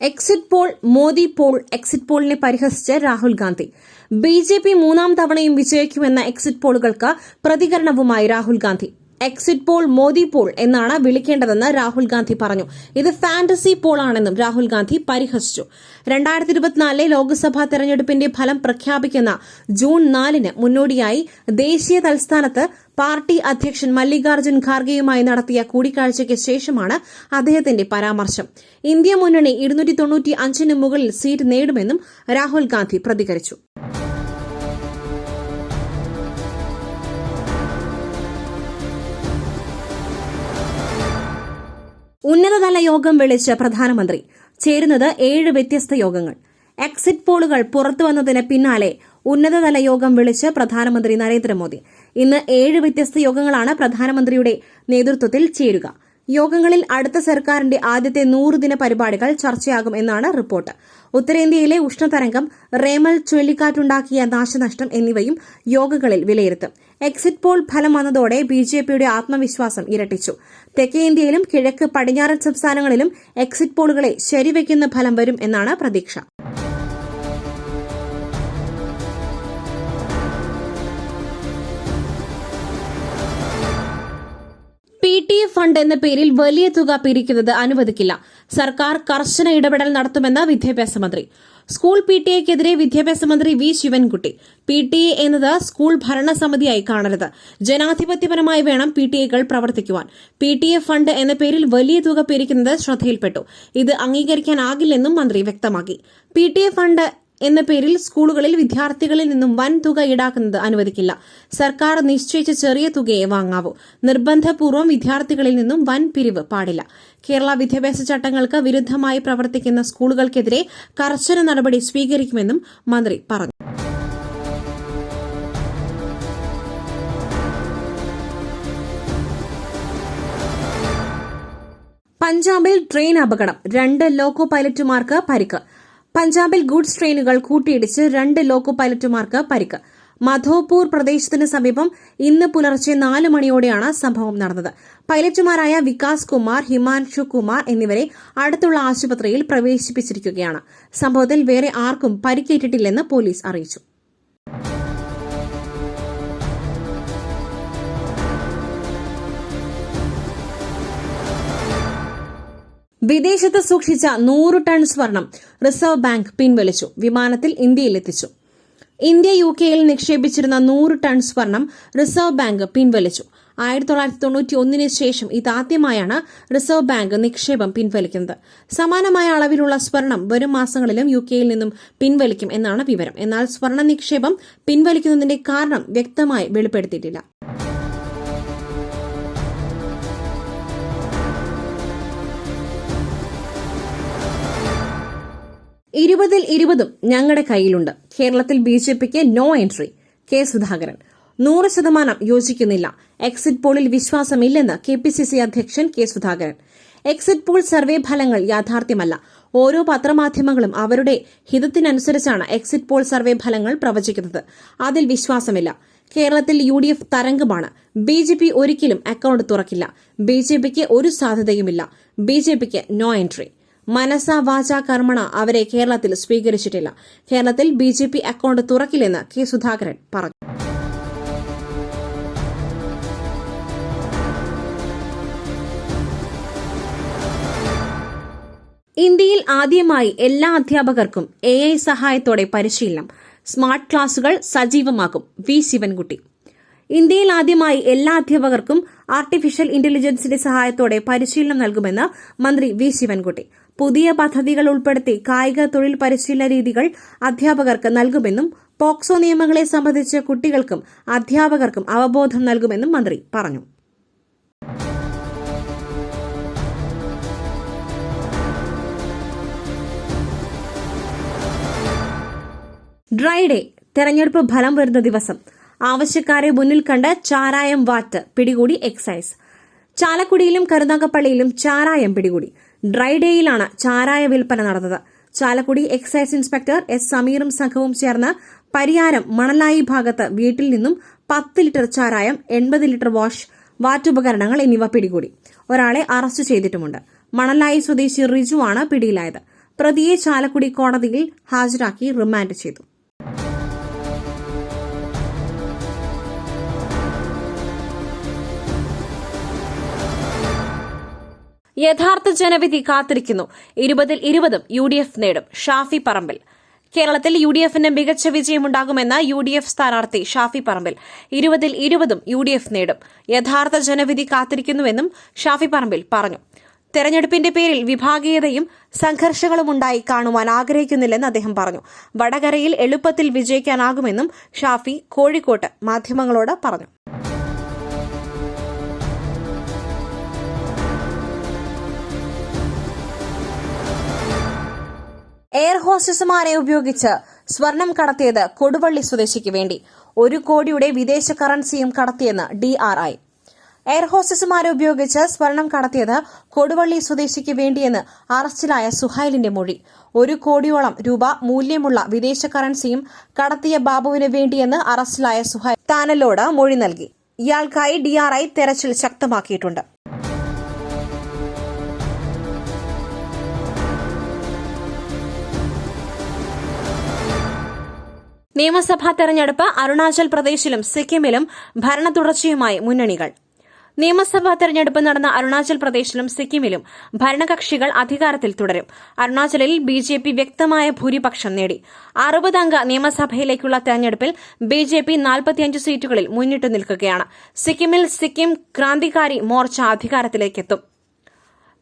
Exit poll Modi poll exit പോളിനെ പരിഹസിച്ച് Rahul Gandhi. B J P മൂന്നാം തവണയും വിജയിക്കുമെന്ന എക്സിറ്റ് പോളുകൾക്ക് പ്രതികരണവുമായി Rahul Gandhi. Exit poll Modi poll എന്നാണ് വിളിക്കേണ്ടതെന്ന് രാഹുൽ ഗാന്ധി പറഞ്ഞു. ഇത് ഫാന്റസി പോൾ ആണെന്നും രാഹുൽ ഗാന്ധി പരിഹസിച്ചു. രണ്ടായിരത്തി ഇരുപത്തിനാലിലെ ലോക്സഭാ തെരഞ്ഞെടുപ്പിന്റെ ഫലം പ്രഖ്യാപിക്കുന്ന ജൂൺ നാലിന് മുന്നോടിയായി ദേശീയ തലസ്ഥാനത്ത് പാർട്ടി അധ്യക്ഷൻ മല്ലികാർജുൻ ഖാർഗെയുമായി നടത്തിയ കൂടിക്കാഴ്ചയ്ക്ക് ശേഷമാണ് അദ്ദേഹത്തിന്റെ പരാമർശം. ഇന്ത്യ മുന്നണി ഇരുന്നൂറ്റി തൊണ്ണൂറ്റി അഞ്ചിന് മുകളിൽ സീറ്റ് നേടുമെന്നും രാഹുൽ ഗാന്ധി പ്രതികരിച്ചു. ഉന്നതതല യോഗം വിളിച്ച് പ്രധാനമന്ത്രി. ചേരുന്നത് ഏഴ് വ്യത്യസ്ത യോഗങ്ങൾ. എക്സിറ്റ് പോളുകൾ പുറത്തുവന്നതിന് പിന്നാലെ ഉന്നതതല യോഗം വിളിച്ച് പ്രധാനമന്ത്രി നരേന്ദ്രമോദി. ഇന്ന് ഏഴ് വ്യത്യസ്ത യോഗങ്ങളാണ് പ്രധാനമന്ത്രിയുടെ നേതൃത്വത്തിൽ ചേരുക. യോഗങ്ങളിൽ അടുത്ത സർക്കാരിന്റെ ആദ്യത്തെ നൂറുദിന പരിപാടികൾ ചർച്ചയാകും എന്നാണ് റിപ്പോർട്ട്. ഉത്തരേന്ത്യയിലെ ഉഷ്ണതരംഗം റേമൽ ചുഴലിക്കാറ്റുണ്ടാക്കിയ നാശനഷ്ടം എന്നിവയും യോഗങ്ങളിൽ വിലയിരുത്തും. എക്സിറ്റ് പോൾ ഫലം വന്നതോടെ ബി ജെ പിയുടെ ആത്മവിശ്വാസം ഇരട്ടിച്ചു. തെക്കേ ഇന്ത്യയിലും കിഴക്ക് പടിഞ്ഞാറൻ സംസ്ഥാനങ്ങളിലും എക്സിറ്റ് പോളുകളെ ശരിവയ്ക്കുന്ന ഫലം വരും എന്നാണ് പ്രതീക്ഷ. പി ടി എ ഫണ്ട് എന്ന പേരിൽ വലിയ തുക പിരിക്കുന്നത് അനുവദിക്കില്ല. സർക്കാർ കർശന ഇടപെടൽ നടത്തുമെന്ന് വിദ്യാഭ്യാസ മന്ത്രി. സ്കൂൾ പി ടി എക്കെതിരെ വിദ്യാഭ്യാസ മന്ത്രി V Sivankutty. P T A എന്നത് സ്കൂൾ ഭരണസമിതിയായി കാണരുത്. ജനാധിപത്യപരമായി വേണം പി ടി എകൾ പ്രവർത്തിക്കുവാൻ. പി ടി എ ഫണ്ട് എന്ന പേരിൽ വലിയ തുക പിരിക്കുന്നത് ശ്രദ്ധയിൽപ്പെട്ടു. ഇത് അംഗീകരിക്കാനാകില്ലെന്നും മന്ത്രി വ്യക്തമാക്കി. പി ടി എ ഫണ്ട് എന്ന പേരിൽ സ്കൂളുകളിൽ വിദ്യാർത്ഥികളിൽ നിന്നും വൻ തുക ഈടാക്കുന്നത് അനുവദിക്കില്ല. സർക്കാർ നിശ്ചയിച്ച ചെറിയ തുകയെ വാങ്ങാവൂ. നിർബന്ധപൂർവം വിദ്യാർത്ഥികളിൽ നിന്നും വൻ പിരിവ് പാടില്ല. കേരള വിദ്യാഭ്യാസ ചട്ടങ്ങൾക്ക് വിരുദ്ധമായി പ്രവർത്തിക്കുന്ന സ്കൂളുകൾക്കെതിരെ കർശന നടപടി സ്വീകരിക്കുമെന്നും മന്ത്രി പറഞ്ഞു. പഞ്ചാബിൽ ട്രെയിൻ അപകടം. രണ്ട് ലോക്കോ പൈലറ്റുമാർക്ക് പരിക്ക്. പഞ്ചാബിൽ ഗുഡ്സ് ട്രെയിനുകൾ കൂട്ടിയിടിച്ച് രണ്ട് ലോക്കോ പൈലറ്റുമാർക്ക് പരിക്ക്. മധോപൂർ പ്രദേശത്തിന് സമീപം ഇന്ന് പുലർച്ചെ നാല് മണിയോടെയാണ് സംഭവം നടന്നത്. പൈലറ്റുമാരായ വികാസ് കുമാർ ഹിമാൻഷു കുമാർ എന്നിവരെ അടുത്തുള്ള ആശുപത്രിയിൽ പ്രവേശിപ്പിച്ചിരിക്കുകയാണ്. സംഭവത്തിൽ വേറെ ആർക്കും പരിക്കേറ്റിട്ടില്ലെന്ന് പോലീസ് അറിയിച്ചു. വിദേശത്ത് സൂക്ഷിച്ച നൂറ് ടൺ സ്വർണം റിസർവ് ബാങ്ക് പിൻവലിച്ചു. വിമാനത്തിൽ ഇന്ത്യയിലെത്തിച്ചു ഇന്ത്യ യു കെയിൽ നിക്ഷേപിച്ചിരുന്ന നൂറ് ടൺ സ്വർണം റിസർവ് ബാങ്ക് പിൻവലിച്ചു. ആയിരത്തി തൊള്ളായിരത്തി തൊണ്ണൂറ്റി ഒന്നിന് ശേഷം ഇതാദ്യമായാണ് റിസർവ് ബാങ്ക് നിക്ഷേപം പിൻവലിക്കുന്നത്. സമാനമായ അളവിലുള്ള സ്വർണം വരും മാസങ്ങളിലും യു കെയിൽ നിന്നും പിൻവലിക്കും എന്നാണ് വിവരം. എന്നാൽ സ്വർണ നിക്ഷേപം പിൻവലിക്കുന്നതിന്റെ കാരണം വ്യക്തമായി വെളിപ്പെടുത്തിയിട്ടില്ല. ഇരുപതിൽ ഇരുപതും ഞങ്ങളുടെ കയ്യിലുണ്ട്. കേരളത്തിൽ ബി ജെ പിക്ക് നോ എൻട്രി കെ സുധാകരൻ. നൂറ് ശതമാനം യോജിക്കുന്നില്ല. എക്സിറ്റ് പോളിൽ വിശ്വാസമില്ലെന്ന് കെ പി സി സി അധ്യക്ഷൻ K Sudhakaran. Exit poll survey ഫലങ്ങൾ യാഥാർത്ഥ്യമല്ല. ഓരോ പത്രമാധ്യമങ്ങളും അവരുടെ ഹിതത്തിനനുസരിച്ചാണ് എക്സിറ്റ് പോൾ സർവേ ഫലങ്ങൾ പ്രവചിക്കുന്നത്. അതിൽ വിശ്വാസമില്ല. കേരളത്തിൽ യു ഡി എഫ് തരംഗമാണ്. ബി ജെ പി ഒരിക്കലും അക്കൌണ്ട് തുറക്കില്ല. ബി ജെ പിക്ക് ഒരു സാധ്യതയുമില്ല. ബി ജെ പിക്ക് നോ എൻട്രി മനസ വാച കർമ്മണ അവരെ കേരളത്തിൽ സ്വീകരിച്ചിട്ടില്ല. കേരളത്തിൽ ബി ജെ പി അക്കൌണ്ട് തുറക്കില്ലെന്ന് കെ സുധാകരൻ പറഞ്ഞു. ഇന്ത്യയിൽ ആദ്യമായി എല്ലാ അധ്യാപകർക്കും എ ഐ സഹായത്തോടെ പരിശീലനം. സ്മാർട്ട് ക്ലാസുകൾ സജീവമാക്കും വി ശിവൻകുട്ടി. ഇന്ത്യയിൽ ആദ്യമായി എല്ലാ അധ്യാപകർക്കും ആർട്ടിഫിഷ്യൽ ഇന്റലിജൻസിന്റെ സഹായത്തോടെ പരിശീലനം നൽകുമെന്ന് മന്ത്രി വി ശിവൻകുട്ടി. പുതിയ പദ്ധതികൾ ഉൾപ്പെടുത്തി കായിക തൊഴിൽ പരിശീലന രീതികൾ അധ്യാപകർക്ക് നൽകുമെന്നും പോക്സോ നിയമങ്ങളെ സംബന്ധിച്ച് കുട്ടികൾക്കും അധ്യാപകർക്കും അവബോധം നൽകുമെന്നും മന്ത്രി പറഞ്ഞു. ഡ്രൈ ഡേ തെരഞ്ഞെടുപ്പ് ഫലം വരുന്ന ദിവസം. ആവശ്യക്കാരെ മുന്നിൽ കണ്ട് ചാരായം വാറ്റ് പിടികൂടി എക്സൈസ്. ചാലക്കുടിയിലും കരുനാഗപ്പള്ളിയിലും ചാരായം പിടികൂടി. ഡ്രൈ ഡേയിലാണ് ചാരായ വിൽപ്പന നടന്നത്. ചാലക്കുടി എക്സൈസ് ഇൻസ്പെക്ടർ എസ് സമീറും സംഘവും ചേർന്ന് പരിയാരം മണലായി ഭാഗത്ത് വീട്ടിൽ നിന്നും പത്ത് ലിറ്റർ ചാരായം എൺപത് ലിറ്റർ വാഷ് വാറ്റുപകരണങ്ങൾ എന്നിവ പിടികൂടി. ഒരാളെ അറസ്റ്റ് ചെയ്തിട്ടുമുണ്ട്. മണലായി സ്വദേശി റിജുവാണ് പിടിയിലായത്. പ്രതിയെ ചാലക്കുടി കോടതിയിൽ ഹാജരാക്കി റിമാൻഡ് ചെയ്തു. യഥാർത്ഥ ജനവിധി കാത്തിരിക്കുന്നു. ഇരുപതിൽ ഇരുപതും യു ഡി എഫ് നേടും. ഷാഫി പറമ്പിൽ. കേരളത്തിൽ യു ഡി എഫിന് മികച്ച വിജയമുണ്ടാകുമെന്ന് യു ഡി എഫ് സ്ഥാനാർത്ഥി ഷാഫി പറമ്പിൽ. ഇരുപതിൽ ഇരുപതും യു ഡി എഫ് നേടും. യഥാർത്ഥ ജനവിധി കാത്തിരിക്കുന്നുവെന്നും ഷാഫി പറമ്പിൽ പറഞ്ഞു. തെരഞ്ഞെടുപ്പിന്റെ പേരിൽ വിഭാഗീയതയും സംഘർഷങ്ങളും ഉണ്ടായി കാണുവാൻ ആഗ്രഹിക്കുന്നില്ലെന്ന് അദ്ദേഹം പറഞ്ഞു. വടകരയിൽ എളുപ്പത്തിൽ വിജയിക്കാനാകുമെന്നും ഷാഫി കോഴിക്കോട്ട് മാധ്യമങ്ങളോട് പറഞ്ഞു. എയർ ഹോസ്റ്റസുമാരെ ഉപയോഗിച്ച് സ്വർണം കടത്തിയത് കൊടുവള്ളി സ്വദേശിക്ക് വേണ്ടി. ഒരു കോടിയുടെ വിദേശ കറൻസിയും കടത്തിയെന്ന് ഡി ആർ ഐ. എയർ ഹോസ്റ്റസുമാരെ ഉപയോഗിച്ച് സ്വർണം കടത്തിയത് കൊടുവള്ളി സ്വദേശിക്ക് വേണ്ടിയെന്ന് അറസ്റ്റിലായ സുഹൈലിന്റെ മൊഴി. ഒരു കോടിയോളം രൂപ മൂല്യമുള്ള വിദേശ കറൻസിയും കടത്തിയ ബാബുവിന് വേണ്ടിയെന്ന് അറസ്റ്റിലായ സുഹൈൽ താനലോട് മൊഴി നൽകി. ഇയാൾക്കായി ഡി ആർ ഐ തെരച്ചിൽ ശക്തമാക്കിയിട്ടുണ്ട്. നിയമസഭാ തെരഞ്ഞെടുപ്പ് അരുണാചൽ പ്രദേശിലും സിക്കിമിലും ഭരണ തുടർച്ചയുമായി മുന്നണികൾ. നിയമസഭാ തെരഞ്ഞെടുപ്പ് നടന്ന അരുണാചൽ പ്രദേശിലും സിക്കിമിലും ഭരണകക്ഷികൾ അധികാരത്തിൽ തുടരും. അരുണാചലിൽ ബി ജെ പി വ്യക്തമായ ഭൂരിപക്ഷം നേടി. അറുപതംഗ നിയമസഭയിലേക്കുള്ള തെരഞ്ഞെടുപ്പിൽ ബി ജെ പി നാൽപ്പത്തിയഞ്ച് സീറ്റുകളിൽ മുന്നിട്ട് നിൽക്കുകയാണ്. സിക്കിമിൽ സിക്കിം ക്രാന്തികാരി മോർച്ച അധികാരത്തിലേക്കെത്തും.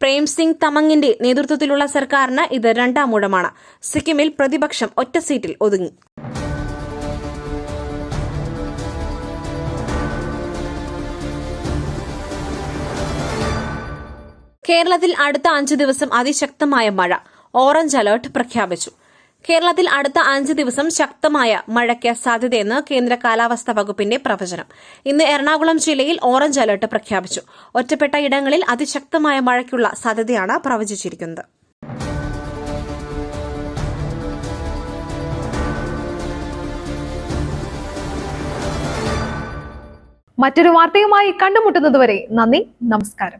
പ്രേം സിംഗ് തമങ്ങിന്റെ നേതൃത്വത്തിലുള്ള സർക്കാരിന് ഇത് രണ്ടാം മൂടമാണ്. സിക്കിമിൽ പ്രതിപക്ഷം ഒറ്റ സീറ്റിൽ ഒതുങ്ങി. കേരളത്തിൽ അടുത്ത അഞ്ചു ദിവസം അതിശക്തമായ മഴ. ഓറഞ്ച് അലർട്ട് പ്രഖ്യാപിച്ചു. കേരളത്തിൽ അടുത്ത അഞ്ച് ദിവസം ശക്തമായ മഴയ്ക്ക് സാധ്യതയെന്ന് കേന്ദ്ര കാലാവസ്ഥാ വകുപ്പിന്റെ പ്രവചനം. ഇന്ന് എറണാകുളം ജില്ലയിൽ ഓറഞ്ച് അലർട്ട് പ്രഖ്യാപിച്ചു. ഒറ്റപ്പെട്ട ഇടങ്ങളിൽ അതിശക്തമായ മഴയ്ക്കുള്ള സാധ്യതയാണ് പ്രവചിച്ചിരിക്കുന്നത്. മറ്റൊരു വാർത്തയുമായി കണ്ടുമുട്ടുന്നതുവരെ നന്ദി നമസ്കാരം.